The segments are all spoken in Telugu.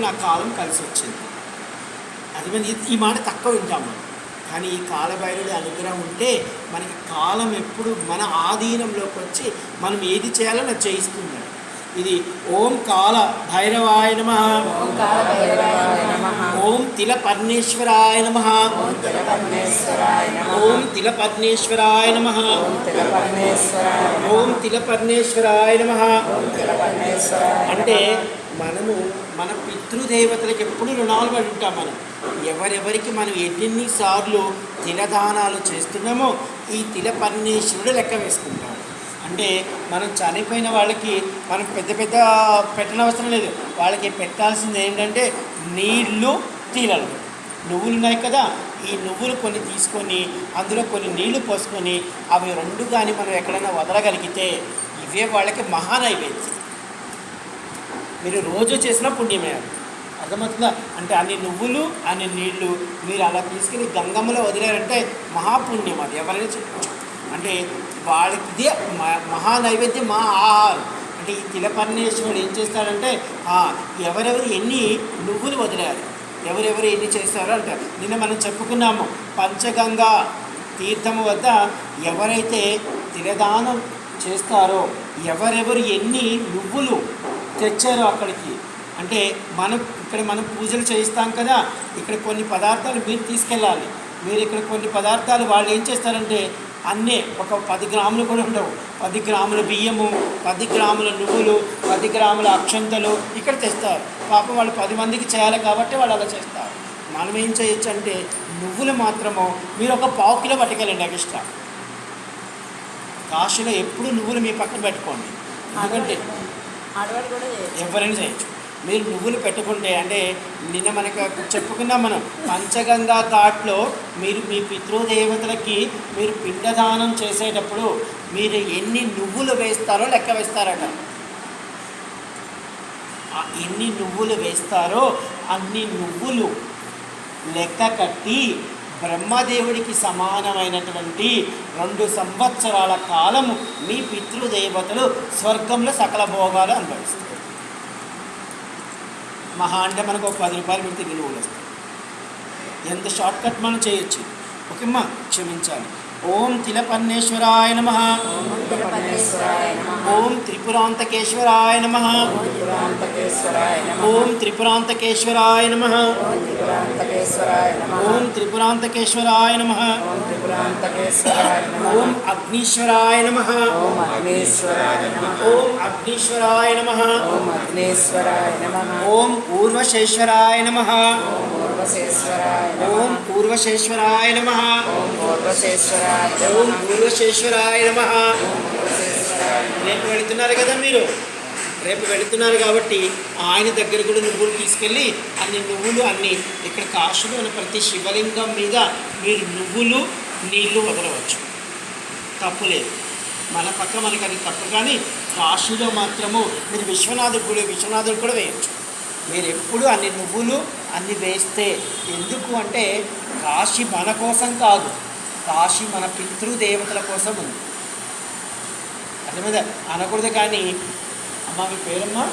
నా కాలం కలిసి వచ్చింది. అది మన ఈ- మాట తక్కువ వింటాము. కానీ ఈ కాలభైరుడి అనుగ్రహం ఉంటే మనకి కాలం ఎప్పుడు మన ఆధీనంలోకి వచ్చి మనం ఏది చేయాలో అది చేయిస్తుంది. ఇది ఓం కాల భైరవాయ నమ. ఓం తిల పర్ణేశ్వరాయ నమ. ఓం తిలపరమేశ్వరాయ నమః. ఓం తిల పర్ణేశ్వరాయ నమ. ఓం తిల పర్ణేశ్వరాయ నమ. అంటే మనము మన పితృదేవతలకు ఎప్పుడు రుణాలు పడి ఉంటాం మనం. ఎవరెవరికి మనం ఎన్నెన్ని సార్లు తిలదానాలు చేస్తున్నామో ఈ తిల పరమేశ్వరుడు లెక్క వేసుకుంటాం. అంటే మనం చనిపోయిన వాళ్ళకి మనం పెద్ద పెద్ద పెట్టనవసరం లేదు. వాళ్ళకి పెట్టాల్సింది ఏంటంటే నీళ్ళు తీలలు నువ్వులు ఉన్నాయి కదా ఈ నువ్వులు కొన్ని తీసుకొని అందులో కొన్ని నీళ్ళు పోసుకొని అవి రెండు కానీ మనం ఎక్కడైనా వదలగలిగితే ఇవే వాళ్ళకి మహానైవేద్యం. మీరు రోజు చేసిన పుణ్యమే అర్థమవుతుందా? అంటే అన్ని నువ్వులు అన్ని నీళ్ళు మీరు అలా తీసుకెళ్ళి గంగమ్మలో వదిలేరంటే మహాపుణ్యం అది. ఎవరైనా చేయొచ్చు అంటే వాళ్ళకి ఇదే మ- మహా నైవేద్యం ఆహారం. అంటే ఈ తిలపర్ణేశ్వరుడు ఏం చేస్తాడంటే ఎవరెవరు ఎన్ని నువ్వులు వదిలేరు ఎవరెవరు ఎన్ని చేస్తారో అంటారు. నిన్న మనం చెప్పుకున్నాము పంచగంగా తీర్థము వద్ద ఎవరైతే తిలదానం చేస్తారో ఎవరెవరు ఎన్ని నువ్వులు తెచ్చారో అక్కడికి. అంటే మనం ఇక్కడ మనం పూజలు చేయిస్తాం కదా ఇక్కడ కొన్ని పదార్థాలు మీరు తీసుకెళ్ళాలి. మీరు ఇక్కడ కొన్ని పదార్థాలు వాళ్ళు ఏం చేస్తారంటే అన్నీ ఒక పది గ్రాములు కూడా ఉండవు. పది గ్రాముల బియ్యము పది గ్రాముల నువ్వులు పది గ్రాముల అక్షంతలు ఇక్కడ తెస్తారు. పాపం వాళ్ళు పది మందికి చేయాలి కాబట్టి వాళ్ళు అలా చేస్తారు. మనం ఏం చేయొచ్చు అంటే నువ్వులు మాత్రము మీరు ఒక పావు కిలో పట్టుకెళ్ళండి ఎక్స్ట్రా కాశీలో ఎప్పుడు నువ్వులు మీ పక్కన పెట్టుకోండి. ఎందుకంటే ఎవరైనా చేయొచ్చు. మీరు నువ్వులు పెట్టుకుంటే అంటే నిన్న మనకు చెప్పుకున్నాం మనం పంచగంగా ఘాట్లో మీరు మీ పితృదేవతలకి మీరు పిండదానం చేసేటప్పుడు మీరు ఎన్ని నువ్వులు వేస్తారో లెక్క వేస్తారట. ఎన్ని నువ్వులు వేస్తారో అన్ని నువ్వులు లెక్క కట్టి బ్రహ్మదేవుడికి సమానమైనటువంటి రెండు సంవత్సరాల కాలము మీ పితృదేవతలు స్వర్గంలో సకల భోగాలు అనుభవిస్తారు. మహా అంటే మనకు ఒక పది రూపాయలు పెడితే ఇన్ని నువ్వులు వస్తాయి ఎంత షార్ట్ కట్ మనం చేయొచ్చు? ఓకేమ్మా క్షమించాలి. ఓం తిలపన్నేశ్వరాయ నమ. ఓం త్రిపురాంతకేశ్వరాయ నమ. ఓం త్రిపురాంతకేశ్వరాయ నమః. ఓం త్రిపురాంతకేశ్వరాయ నమ. ఓం త్రిపురాంతకేశ్వరాయ నమ ఓం ఓం అగ్నీశ్వరాయ నమ. పూర్వశేశ్వరాయ నమః. ఓం పూర్వశేశ్వరాయ నమ. ఓం పూర్వశేశ్వరాయ ఓం నమః. పూర్వశేశ్వరాయ నమ. రేపు వెళుతున్నారు కదా మీరు? రేపు వెళుతున్నారు కాబట్టి ఆయన దగ్గర కూడా నువ్వులు తీసుకెళ్ళి అన్ని నువ్వులు అన్ని ఇక్కడ కాశీలో ఉన్న ప్రతి శివలింగం మీద మీరు నువ్వులు నీళ్ళు వదలవచ్చు. తప్పు లేదు. మన పక్క మనకి అది తప్పు. కానీ కాశీలో మాత్రము మీరు విశ్వనాథుడు గుడి విశ్వనాథుడు కూడా వేయచ్చు. మీరు ఎప్పుడు అన్ని నువ్వులు అన్ని వేస్తే ఎందుకు అంటే కాశీ మన కోసం కాదు కాశీ మన పితృదేవతల కోసం ఉంది. అర్థమైందా? అనకూడదు కానీ అమ్మ మీ పేరమ్మా?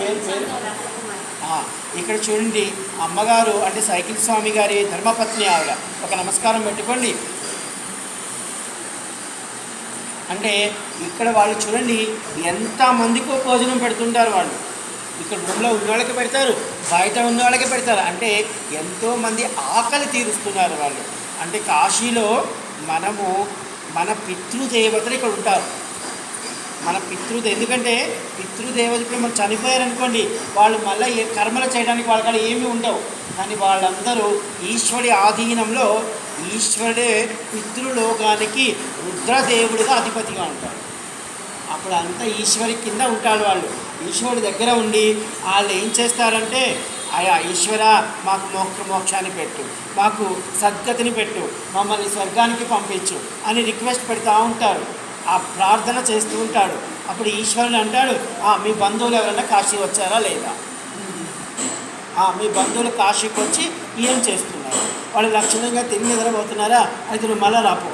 పేరు పేరు. ఇక్కడ చూడండి అమ్మగారు అంటే సైకిల్ స్వామి గారి ధర్మపత్ని ఆవిడ. ఒక నమస్కారం పెట్టుకోండి. అంటే ఇక్కడ వాళ్ళు చూడండి ఎంతమందికో భోజనం పెడుతుంటారు వాళ్ళు. ఇక్కడ రూమ్లో ఉన్న వాళ్ళకి పెడతారు బయట ఉన్న వాళ్ళకి పెడతారు. అంటే ఎంతోమంది ఆకలి తీరుస్తున్నారు వాళ్ళు. అంటే కాశీలో మనము మన పితృదేవతలు ఇక్కడ ఉంటారు. మన పితృదే ఎందుకంటే పితృదేవత ఇప్పుడు మనం చనిపోయారనుకోండి వాళ్ళు మళ్ళీ ఏ కర్మలు చేయడానికి వాళ్ళ ఏమీ ఉండవు. కానీ వాళ్ళందరూ ఈశ్వరి ఆధీనంలో ఈశ్వరుడే పితృలోకానికి రుద్రదేవుడిగా అధిపతిగా ఉంటారు అప్పుడు అంతా ఈశ్వరి కింద ఉంటాడు వాళ్ళు. ఈశ్వరుడి దగ్గర ఉండి వాళ్ళు ఏం చేస్తారంటే ఆయా ఈశ్వర మాకు మోక్ష మోక్షాన్ని పెట్టు. మాకు సద్గతిని పెట్టు. మమ్మల్ని స్వర్గానికి పంపించు అని రిక్వెస్ట్ పెడతా ఉంటారు. ఆ ప్రార్థన చేస్తూ ఉంటాడు. అప్పుడు ఈశ్వరుడు అంటాడు "ఆ, మీ బంధువులు ఎవరైనా కాశీ వచ్చారా లేదా? మీ బంధువులు కాశీకి వచ్చి ఏం చేస్తున్నారు? వాళ్ళు లక్షణంగా తిరిగి నిద్రపోతున్నారా? అయితే నువ్వు మళ్ళా రాపో.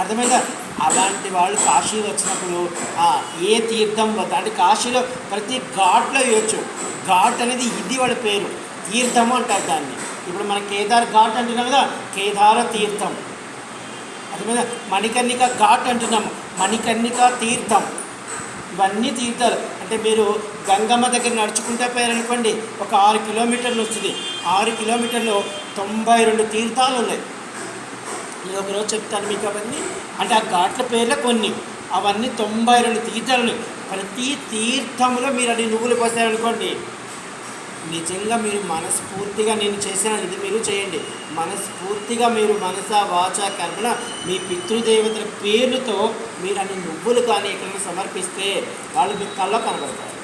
అర్థమైందా? అలాంటి వాళ్ళు కాశీ వచ్చినప్పుడు ఏ తీర్థం వద్ద అంటే కాశీలో ప్రతి ఘాట్లో వేయచ్చు. ఘాట్ అనేది ఇది వాళ్ళ పేరు. తీర్థము అంటారు దాన్ని. ఇప్పుడు మన కేదార్ ఘాట్ అంటున్నాం కదా కేదార తీర్థం. అర్థమైందా? మణికర్ణిక ఘాట్ అంటున్నాము మణికర్ణిక తీర్థం. ఇవన్నీ తీర్థాలు. అంటే మీరు గంగమ్మ దగ్గర నడుచుకుంటే పోయారనుకోండి ఒక ఆరు కిలోమీటర్లు వస్తుంది. ఆరు కిలోమీటర్లు తొంభై రెండు తీర్థాలు ఉన్నాయి. నేను ఒకరోజు చెప్తాను మీకు అవన్నీ. అంటే ఆ ఘాట్ల పేర్లే కొన్ని. అవన్నీ తొంభై రెండు తీర్థాలు ఉన్నాయి. ప్రతి తీర్థంలో మీరు అది నువ్వులు పోసారనుకోండి నిజంగా మీరు మనస్ఫూర్తిగా నేను చేసిన ఇది మీరు చేయండి. మనస్ఫూర్తిగా మీరు మనస వాచ కర్మణ మీ పితృదేవతల పేర్లతో మీరు అన్ని నువ్వులు కానీ ఎక్కడైనా సమర్పిస్తే వాళ్ళు మీ కళ్ళ కనబడతారు.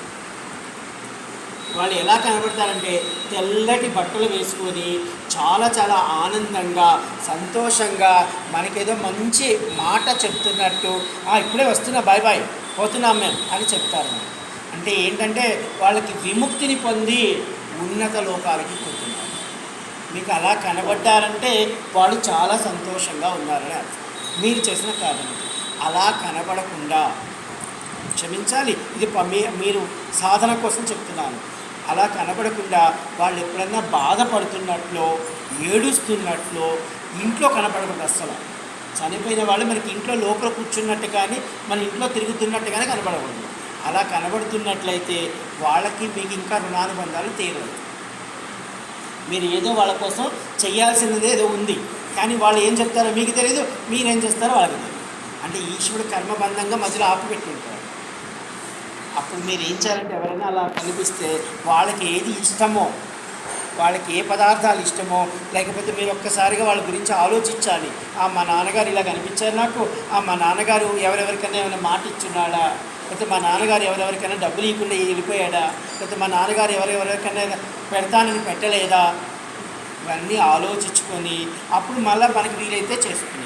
వాళ్ళు ఎలా కనబడతారంటే తెల్లటి బట్టలు వేసుకొని చాలా చాలా ఆనందంగా సంతోషంగా మనకేదో మంచి మాట చెప్తున్నట్టు "ఆ, ఇప్పుడే వస్తున్నా బాయ్ బాయ్ పోతున్నాం మేము అని చెప్తారు. అంటే ఏంటంటే వాళ్ళకి విముక్తిని పొంది ఉన్నత లోకాలకి పోతున్నారు. మీకు అలా కనబడ్డారంటే వాళ్ళు చాలా సంతోషంగా ఉన్నారని అర్థం. మీరు చేసిన కారణం అలా కనబడకుండా క్షమించాలి. ఇది ప- మీ- మీరు సాధన కోసం చెప్తున్నాను. అలా కనబడకుండా వాళ్ళు ఎప్పుడన్నా బాధపడుతున్నట్లు ఏడుస్తున్నట్లు ఇంట్లో కనపడకూడదు అస్సలు. చనిపోయిన వాళ్ళు మనకి ఇంట్లో లోపల కూర్చున్నట్టు కానీ మన ఇంట్లో తిరుగుతున్నట్టు కానీ కనబడకూడదు. అలా కనబడుతున్నట్లయితే వాళ్ళకి మీకు ఇంకా రుణానుబంధాలు తీరవు. మీరు ఏదో వాళ్ళ కోసం చేయాల్సినది ఏదో ఉంది. కానీ వాళ్ళు ఏం చెప్తారో మీకు తెలియదు మీరేం చేస్తారో వాళ్ళకి తెలియదు అంటే ఈశ్వరుడు కర్మబంధంగా మధ్యలో ఆపిపెట్టి ఉంటారు అప్పుడు మీరు ఏం చేయాలంటే ఎవరైనా అలా కనిపిస్తే వాళ్ళకి ఏది ఇష్టమో వాళ్ళకి ఏ పదార్థాలు ఇష్టమో లేకపోతే మీరు ఒక్కసారిగా వాళ్ళ గురించి ఆలోచించాలి. ఆ మా నాన్నగారు ఇలా కనిపించారు నాకు. ఆ మా నాన్నగారు ఎవరెవరికైనా ఏమైనా మాట ఇచ్చున్నాడా? లేకపోతే మా నాన్నగారు ఎవరెవరికైనా డబ్బులు ఇవ్వకుండా వెళ్ళిపోయాడా? లేకపోతే మా నాన్నగారు ఎవరెవరికైనా పెడతానని పెట్టలేదా? ఇవన్నీ ఆలోచించుకొని అప్పుడు మళ్ళీ మనకి వీలైతే చేసుకుని